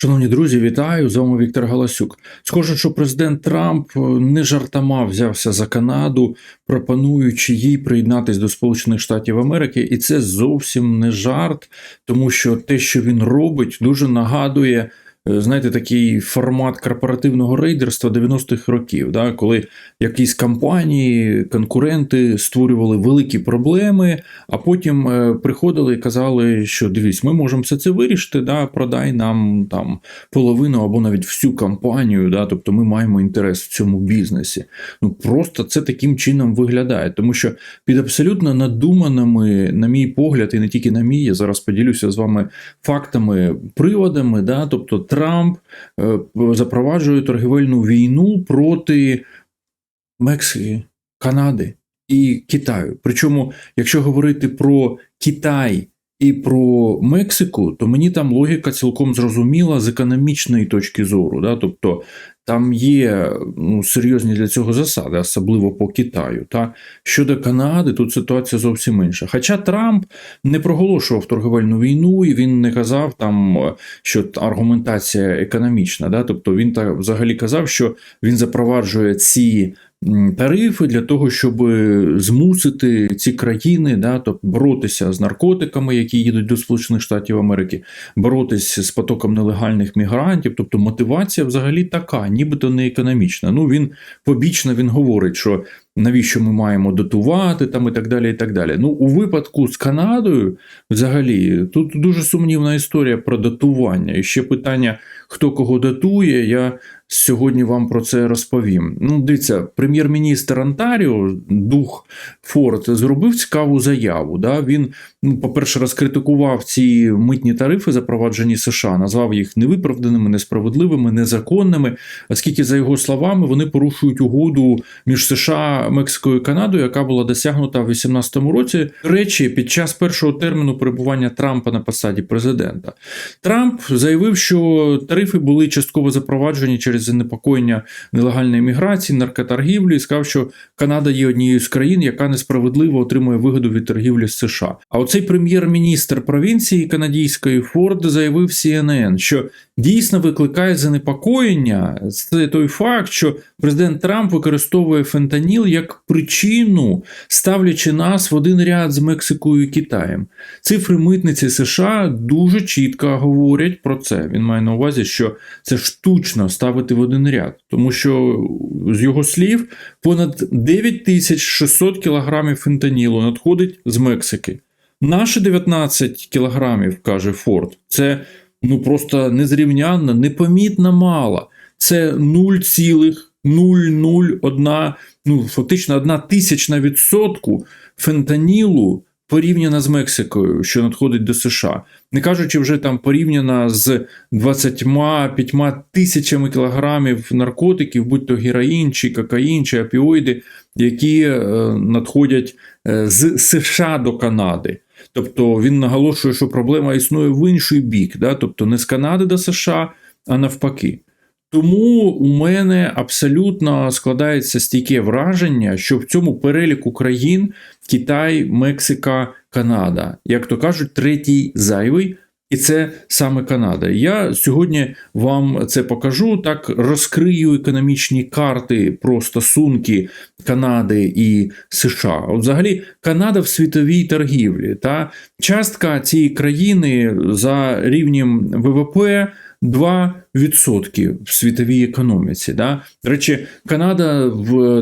Шановні друзі, вітаю! З вами Віктор Галасюк. Схоже, що президент Трамп е, не жартома взявся за Канаду, пропонуючи їй приєднатись до Сполучених Штатів Америки, і це зовсім не жарт, тому що те, що він робить, дуже нагадує. Е, Знаєте, такий формат корпоративного рейдерства 90-х років, да, коли якісь компанії, конкуренти створювали великі проблеми, а потім е, приходили і казали, що дивись, ми можемо все це вирішити, да, продай нам там половину або навіть всю компанію, да, тобто ми маємо інтерес в цьому бізнесі. Ну просто це таким чином виглядає, тому що під абсолютно надуманими, на мій погляд, і не тільки на мій, я зараз поділюся з вами фактами, приводами, да, тобто Трамп е, запроваджує торгівельну війну проти Мексики, Канади і Китаю. Причому, якщо говорити про Китай і про Мексику, то мені там логіка цілком зрозуміла з економічної точки зору. Да? Тобто там є ну, серйозні для цього засади, особливо по Китаю. Та? Щодо Канади, тут ситуація зовсім інша. Хоча Трамп не проголошував торговельну війну, і він не казав там, що аргументація економічна. Да? Тобто він так взагалі казав, що він запроваджує ці тарифи для того, щоб змусити ці країни да, тобто боротися з наркотиками, які їдуть до Сполучених Штатів Америки, боротися з потоком нелегальних мігрантів. Тобто мотивація взагалі така, нібито не економічна. Ну він побічно він говорить, що навіщо ми маємо дотувати там і так далі. і так далі. Ну, у випадку з Канадою, взагалі, тут дуже сумнівна історія про датування. І ще питання, хто кого датує. Я сьогодні вам про це розповім. Ну, дивіться, прем'єр-міністр Онтаріо, дух Форд, зробив цікаву заяву. Да? Він, ну, по-перше, розкритикував ці митні тарифи, запроваджені США, назвав їх невиправданими, несправедливими, незаконними, оскільки, за його словами, вони порушують угоду між США, Мексикою і Канадою, яка була досягнута в 2018 році. До речі, під час першого терміну перебування Трампа на посаді президента. Трамп заявив, що тарифи були частково запроваджені через занепокоєння нелегальної міграції, наркоторгівлі, і сказав, що Канада є однією з країн, яка несправедливо отримує вигоду від торгівлі з США. А оцей прем'єр-міністр провінції канадійської Форд заявив CNN, що дійсно викликає занепокоєння це той факт, що президент Трамп використовує фентаніл як причину, ставлячи нас в один ряд з Мексикою і Китаєм. Цифри митниці США дуже чітко говорять про це. Він має на увазі, що це штучно ставити в один ряд, тому що з його слів понад 9600 кілограмів фентанілу надходить з Мексики. Наші 19 кілограмів, каже Форд, це ну просто незрівнянно, непомітно мало. Це 0,001, ну фактично одна тисячна відсотку фентанілу порівняна з Мексикою, що надходить до США. Не кажучи вже там порівняно з 25 тисячами кілограмів наркотиків, будь то героїн, чи кокаїн, чи опіоїди, які е, надходять е, з США до Канади. Тобто він наголошує, що проблема існує в інший бік, да? тобто не з Канади до США, а навпаки. Тому у мене абсолютно складається стійке враження, що в цьому переліку країн Китай, Мексика, Канада, як то кажуть, третій зайвий. І це саме Канада. Я сьогодні вам це покажу. Так розкрию економічні карти про стосунки Канади і США. Взагалі, Канада в світовій торгівлі. Та частка цієї країни за рівнем ВВП 2% в світовій економіці. Да? До речі, Канада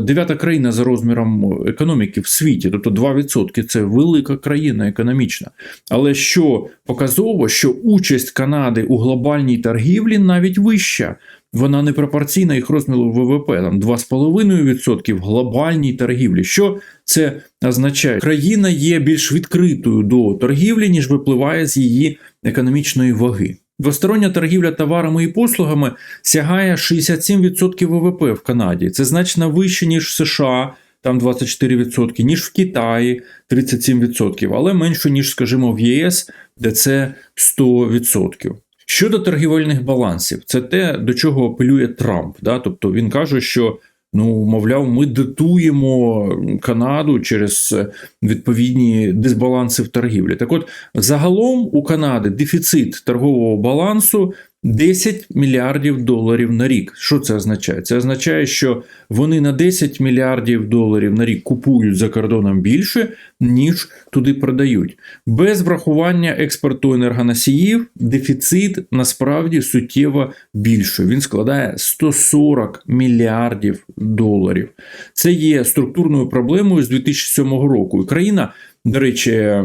дев'ята країна за розміром економіки в світі, тобто 2% це велика країна економічна. Але що показово, що участь Канади у глобальній торгівлі навіть вища. Вона не пропорційна їх розміру ВВП, там 2,5% в глобальній торгівлі. Що це означає? Країна є більш відкритою до торгівлі, ніж випливає з її економічної ваги. Двостороння торгівля товарами і послугами сягає 67% ВВП в Канаді. Це значно вище, ніж в США, там 24%, ніж в Китаї 37%, але менше, ніж, скажімо, в ЄС, де це 100%. Щодо торгівельних балансів, це те, до чого апелює Трамп. Да? Тобто він каже, що ну, мовляв, ми датуємо Канаду через відповідні дисбаланси в торгівлі. Так от, загалом у Канади дефіцит торгового балансу 10 мільярдів доларів на рік. Що це означає? Це означає, що вони на 10 мільярдів доларів на рік купують за кордоном більше, ніж туди продають. Без врахування експорту енергоносіїв дефіцит насправді суттєво більший. Він складає 140 мільярдів доларів. Це є структурною проблемою з 2007 року. І країна. До речі,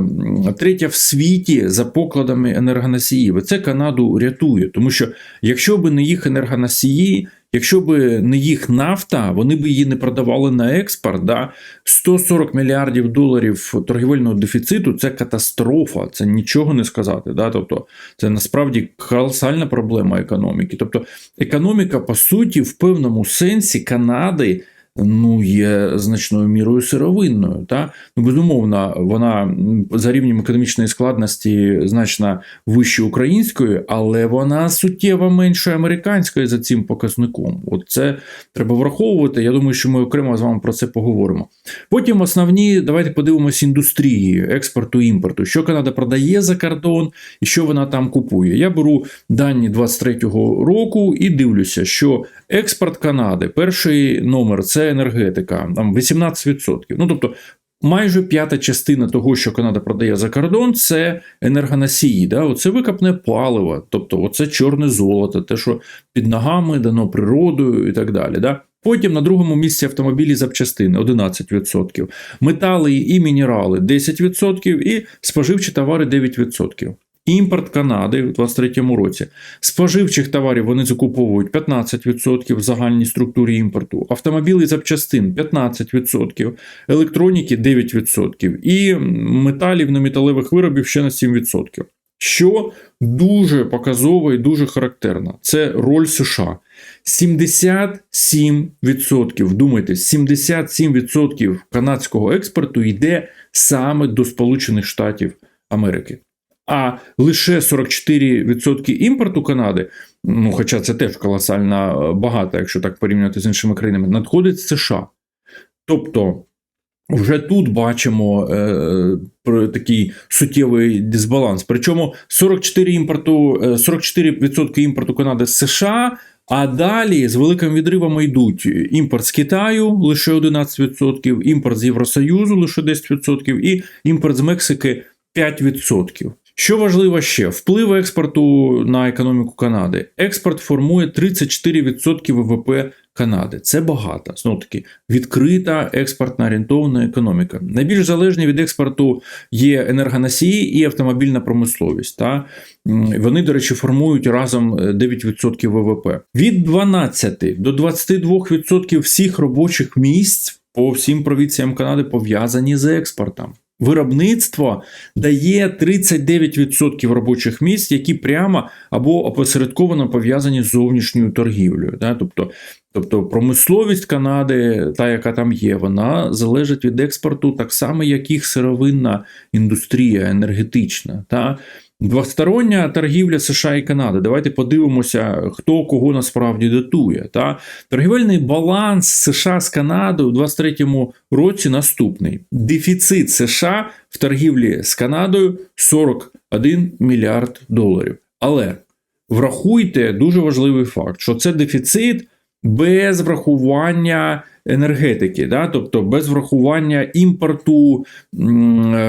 третя в світі за покладами енергоносіїв. Це Канаду рятує, тому що якщо б не їх енергоносії, якщо б не їх нафта, вони б її не продавали на експорт. Да? 140 мільярдів доларів торгівельного дефіциту це катастрофа, це нічого не сказати. Да? Тобто це насправді колосальна проблема економіки. Тобто економіка, по суті, в певному сенсі Канади ну, є значною мірою сировинною. Та? Ну, Безумовно, вона за рівнем економічної складності значно вище української, але вона суттєво менше американської за цим показником. От це треба враховувати. Я думаю, що ми окремо з вами про це поговоримо. Потім основні, давайте подивимося індустрії експорту імпорту, що Канада продає за кордон і що вона там купує. Я беру дані 23-го року і дивлюся, що експорт Канади, перший номер це енергетика, там 18%. Ну тобто. Майже п'ята частина того, що Канада продає за кордон, це енергоносії. Да? Оце викопне паливо, тобто оце чорне золото, те, що під ногами дано природою і так далі. Да? Потім на другому місці автомобілі запчастини 11%, метали і мінерали 10% і споживчі товари 9%. Імпорт Канади в 2023 році. Споживчих товарів вони закуповують 15% в загальній структурі імпорту, автомобілі запчастин 15%, електроніки 9% і металів неметалевих виробів ще на 7%. Що дуже показово і дуже характерно, це роль США. 77%, вдумайтесь, 77% канадського експорту йде саме до Сполучених Штатів Америки. А лише 44% імпорту Канади, ну хоча це теж колосально багато, якщо так порівняти з іншими країнами, надходить з США. Тобто вже тут бачимо е, такий суттєвий дисбаланс. Причому 44% імпорту, 44% імпорту Канади з США. А далі з великими відривами йдуть імпорт з Китаю лише 11%, імпорт з Євросоюзу лише 10% і імпорт з Мексики 5%. Що важливо ще, вплив експорту на економіку Канади. Експорт формує 34% ВВП Канади. Це багато. Знову таки, відкрита експортна орієнтована економіка. Найбільш залежні від експорту є енергоносії і автомобільна промисловість. Та? Вони, до речі, формують разом 9% ВВП. Від 12 до 22% всіх робочих місць по всім провінціям Канади пов'язані з експортом. Виробництво дає 39% робочих місць, які прямо або опосередковано пов'язані з зовнішньою торгівлею. Да? Тобто, тобто промисловість Канади, та яка там є, вона залежить від експорту, так само, як їх сировинна індустрія енергетична. Та? Двостороння торгівля США і Канади. Давайте подивимося, хто кого насправді датує. Та? Торгівельний баланс США з Канадою у 2023 році наступний: дефіцит США в торгівлі з Канадою 41 мільярд доларів. Але врахуйте дуже важливий факт, що це дефіцит без врахування енергетики, да? тобто без врахування імпорту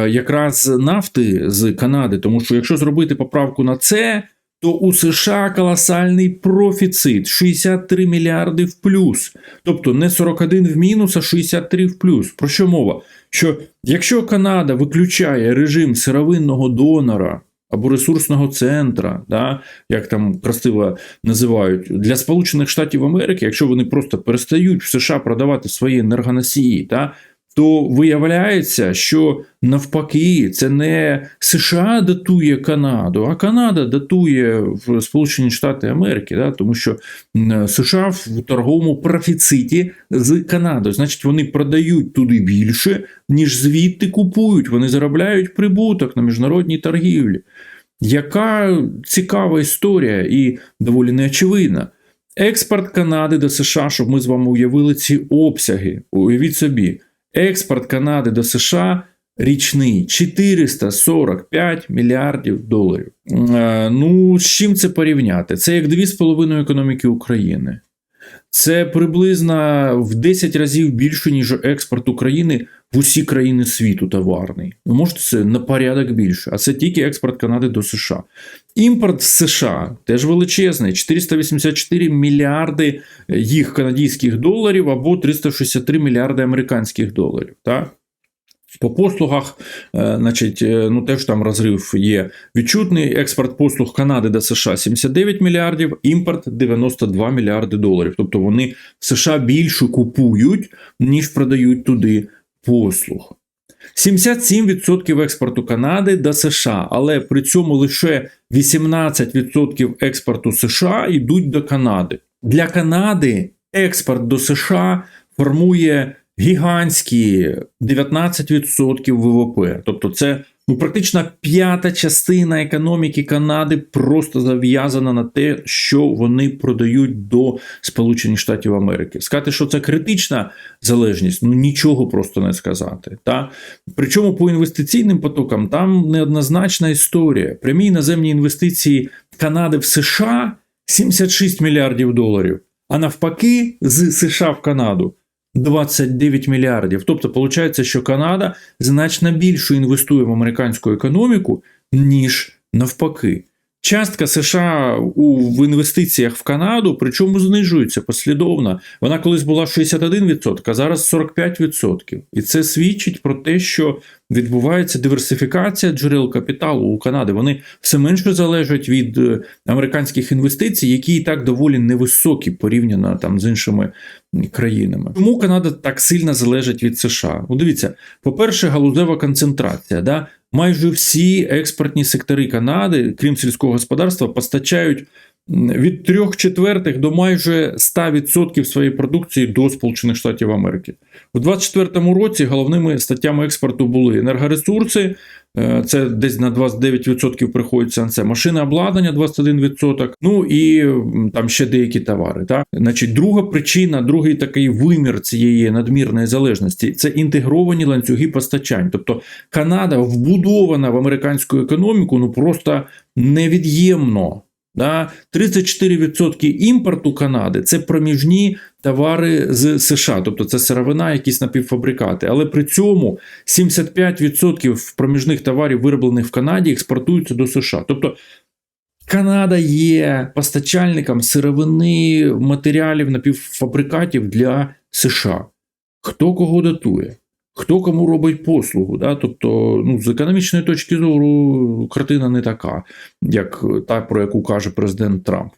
якраз нафти з Канади. Тому що якщо зробити поправку на це, то у США колосальний профіцит 63 мільярди в плюс. Тобто не 41 в мінус, а 63 в плюс. Про що мова? Що якщо Канада виключає режим сировинного донора або ресурсного центра, да, як там красиво називають, для Сполучених Штатів Америки, якщо вони просто перестають в США продавати свої енергоносії, да, то виявляється, що навпаки, це не США датує Канаду, а Канада датує Сполучені Штати Америки, да, тому що США в торговому профіциті з Канадою. Значить, вони продають туди більше, ніж звідти купують. Вони заробляють прибуток на міжнародній торгівлі. Яка цікава історія і доволі неочевидна. Експорт Канади до США, щоб ми з вами уявили ці обсяги. Уявіть собі, експорт Канади до США річний 445 мільярдів доларів. Е, Ну, з чим це порівняти? Це як 2,5 економіки України. Це приблизно в 10 разів більше, ніж експорт України в усі країни світу товарний. Ви можете це на порядок більше, а це тільки експорт Канади до США. Імпорт в США теж величезний: 484 мільярди їх канадських доларів або 363 мільярди американських доларів. Так? По послугах, е, значить, е, ну теж там розрив є відчутний. Експорт послуг Канади до США 79 мільярдів, імпорт 92 мільярди доларів. Тобто вони в США більше купують, ніж продають туди послуг. 77% експорту Канади до США, але при цьому лише 18% експорту США йдуть до Канади. Для Канади експорт до США формує гігантські 19% ВВП. Тобто, це ну, практично п'ята частина економіки Канади просто зав'язана на те, що вони продають до Сполучених Штатів Америки. Сказати, що це критична залежність, ну нічого просто не сказати. Та? Причому по інвестиційним потокам там неоднозначна історія. Прямі іноземні інвестиції Канади в США 76 мільярдів доларів, а навпаки, з США в Канаду. 29 мільярдів. Тобто, виходить, що Канада значно більше інвестує в американську економіку, ніж навпаки. Частка США у в інвестиціях в Канаду, причому знижується послідовно. Вона колись була 61%, а зараз 45%. І це свідчить про те, що відбувається диверсифікація джерел капіталу у Канади. Вони все менше залежать від е, американських інвестицій, які і так доволі невисокі порівняно там з іншими країнами. Чому Канада так сильно залежить від США? Ну, дивіться, по-перше, галузева концентрація. Да? Майже всі експортні сектори Канади, крім сільського господарства, постачають від 3 четвертих до майже 100% своєї продукції до Сполучених Штатів Америки. У 2024 році головними статтями експорту були енергоресурси, е, це десь на 29% приходиться на це машини обладнання 21%, ну і там ще деякі товари. Так? Значить, Друга причина, другий такий вимір цієї надмірної залежності це інтегровані ланцюги постачань. Тобто Канада вбудована в американську економіку ну просто невід'ємно. Да? 34% імпорту Канади це проміжні товари з США, тобто це сировина, якісь напівфабрикати. Але при цьому 75% проміжних товарів, вироблених в Канаді, експортуються до США. Тобто Канада є постачальником сировини матеріалів напівфабрикатів для США. Хто кого датує? Хто кому робить послугу, Да? тобто ну, з економічної точки зору картина не така, як та, про яку каже президент Трамп.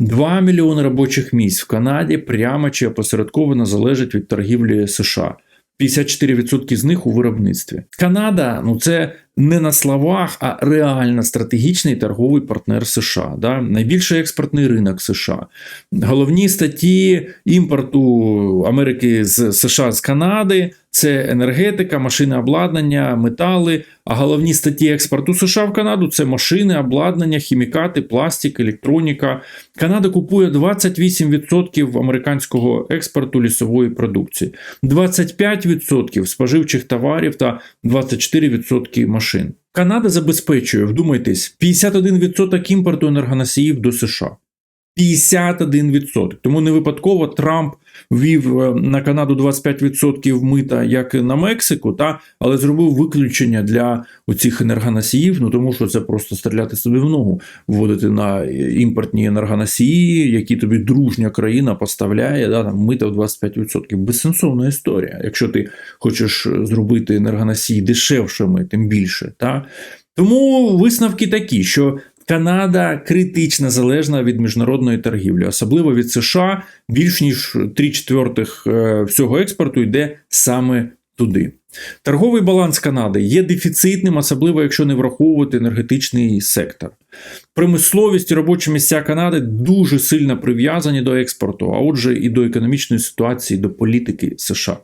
2 мільйони робочих місць в Канаді прямо чи опосередковано залежать від торгівлі США. 54% з них у виробництві. Канада ну це не на словах, а реально стратегічний торговий партнер США. Да? Найбільший експортний ринок США. Головні статті імпорту Америки з США з Канади це енергетика, машини обладнання, метали. А головні статті експорту США в Канаду це машини, обладнання, хімікати, пластик, електроніка. Канада купує 28% американського експорту лісової продукції, 25% споживчих товарів та 24% машин. Канада забезпечує, вдумайтесь, 51% імпорту енергоносіїв до США. 51%. Тому не випадково Трамп ввів е, на Канаду 25% мита, як і на Мексику, та але зробив виключення для оцих енергоносіїв, ну тому що це просто стріляти собі в ногу, вводити на імпортні енергоносії, які тобі дружня країна поставляє, да, там мита в 25%. Безсенсовна історія. Якщо ти хочеш зробити енергоносії дешевшими, тим більше. Та? Тому висновки такі, що Канада критично залежна від міжнародної торгівлі, особливо від США. Більш ніж 3 четвертих е, всього експорту йде саме туди. Торговий баланс Канади є дефіцитним, особливо якщо не враховувати енергетичний сектор. Промисловість і робочі місця Канади дуже сильно прив'язані до експорту, а отже, і до економічної ситуації, до політики США.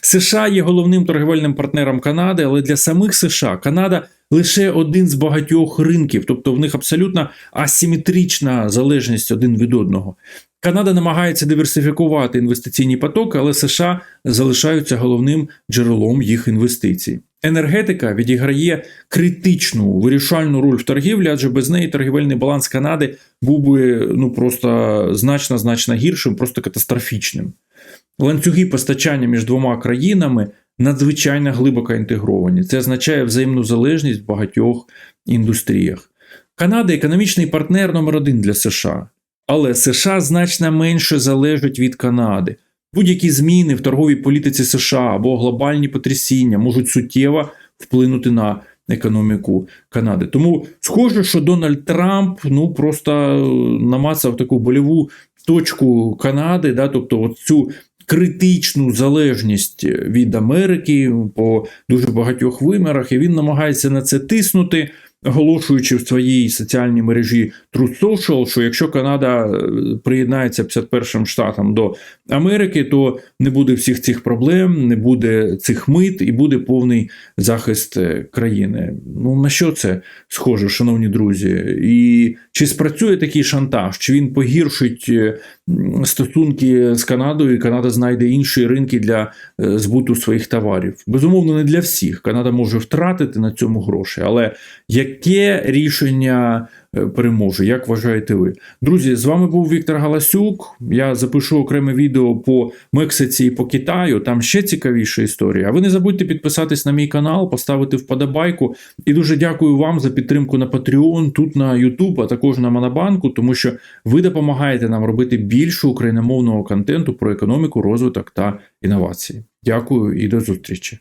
США є головним торговельним партнером Канади, але для самих США Канада лише один з багатьох ринків, тобто в них абсолютно асиметрична залежність один від одного. Канада намагається диверсифікувати інвестиційні потоки, але США залишаються головним джерелом їх інвестицій. Енергетика відіграє критичну вирішальну роль в торгівлі, адже без неї торгівельний баланс Канади був би ну просто значно значно гіршим, просто катастрофічним. Ланцюги постачання між двома країнами надзвичайно глибоко інтегровані. Це означає взаємну залежність в багатьох індустріях. Канада економічний партнер номер один для США, але США значно менше залежать від Канади. Будь-які зміни в торговій політиці США або глобальні потрясіння можуть суттєво вплинути на економіку Канади. Тому схоже, що Дональд Трамп ну просто намацав таку больову точку Канади, да, тобто от цю критичну залежність від Америки по дуже багатьох вимірах, і він намагається на це тиснути. Оголошуючи в своїй соціальній мережі Truth Social, що якщо Канада е, приєднається 51 штатом до Америки, то не буде всіх цих проблем, не буде цих мит і буде повний захист е, країни. Ну на що це схоже, шановні друзі? І чи спрацює такий шантаж? Чи він погіршить е, стосунки з Канадою? і Канада знайде інші ринки для е, збуту своїх товарів? Безумовно, не для всіх. Канада може втратити на цьому гроші, але яке рішення переможе? Як вважаєте ви? Друзі, з вами був Віктор Галасюк. Я запишу окреме відео по Мексиці і по Китаю. Там ще цікавіша історія. А ви не забудьте підписатись на мій канал, поставити вподобайку. І дуже дякую вам за підтримку на Patreon, тут на YouTube, а також на Монобанку, тому що ви допомагаєте нам робити більше україномовного контенту про економіку, розвиток та інновації. Дякую і до зустрічі.